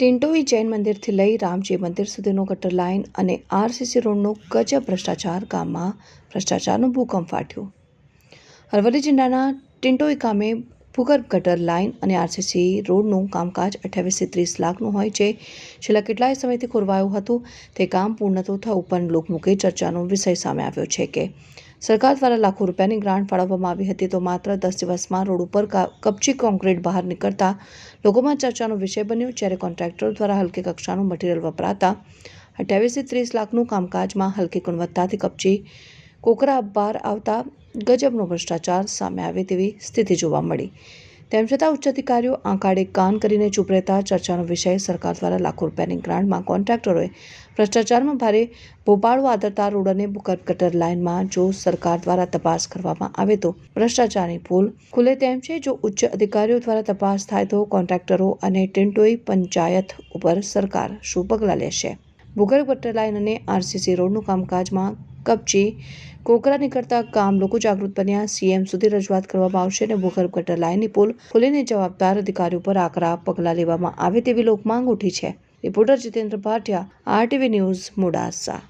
ટિન્ટોઈ જૈન મંદિરથી લઈ રામજી મંદિર સુધીનો ગટર લાઇન અને આરસીસી રોડનો ગજબ ભ્રષ્ટાચાર ગામમાં ભ્રષ્ટાચારનો ભૂકંપ ફાટ્યો. અરવલ્લી જિલ્લાના ટિન્ટોઈ ગામે ભૂગર્ભ ગટર લાઇન અને આરસીસી રોડનું કામકાજ અઠ્યાવીસથી ત્રીસ લાખનું હોય છે. છેલ્લા કેટલાય સમયથી ખોરવાયું હતું. તે કામ પૂર્ણ તો થયું પણ લોકમુખે ચર્ચાનો વિષય સામે આવ્યો છે કે સરકાર દ્વારા લાખો રૂપિયાની ગ્રાન્ટ ફાળવવામાં આવી હતી. તો માત્ર દસ દિવસમાં રોડ ઉપર કપચી કોન્ક્રીટ બહાર નીકળતા લોકોમાં ચર્ચાનો વિષય બન્યો, જ્યારે કોન્ટ્રાક્ટર દ્વારા હલકી કક્ષાનું મટીરીયલ વપરાતા અઠ્યાવીસથી ત્રીસ લાખનું કામકાજમાં હલકી ગુણવત્તાથી કપચી કોકરા બહાર આવતા ગજબનો ભ્રષ્ટાચાર સામે આવે તેવી સ્થિતિ જોવા મળી. તેમ છતાં ઉચ્ચ અધિકારીઓ આંકાડે કાન કરીને ચૂપ રહેતા ચર્ચાનો વિષય સરકાર દ્વારા લાખો રૂપિયાની ગ્રાન્ટમાં કોન્ટ્રાક્ટરોએ ભ્રષ્ટાચારમાં ભારે ભોપાળો આદરતા રોડ અને ભૂગર્ભ ગટર લાઇનમાં જો સરકાર દ્વારા તપાસ કરવામાં આવે તો ભ્રષ્ટાચારની પોલ ખુલે તેમ છે. જો ઉચ્ચ અધિકારીઓ દ્વારા તપાસ થાય તો કોન્ટ્રાક્ટરો અને ટિન્ટોઈ પંચાયત ઉપર સરકાર શું પગલાં લેશે? ભૂગર્ભ ગટર લાઇન અને આરસીસી રોડનું કામકાજમાં કપચી કોકરા નીકળતા કામ લોકો જાગૃત બન્યા. સીએમ સુધી રજૂઆત કરવામાં આવશે અને ભૂગર્ભ ગટર લાઇનની પુલ ખોલીને જવાબદાર અધિકારીઓ પર આકરા પગલાં લેવામાં આવે તેવી લોકમાંગ ઉઠી છે. Reporter Jitendra Bhatia, RTV news, Modasa.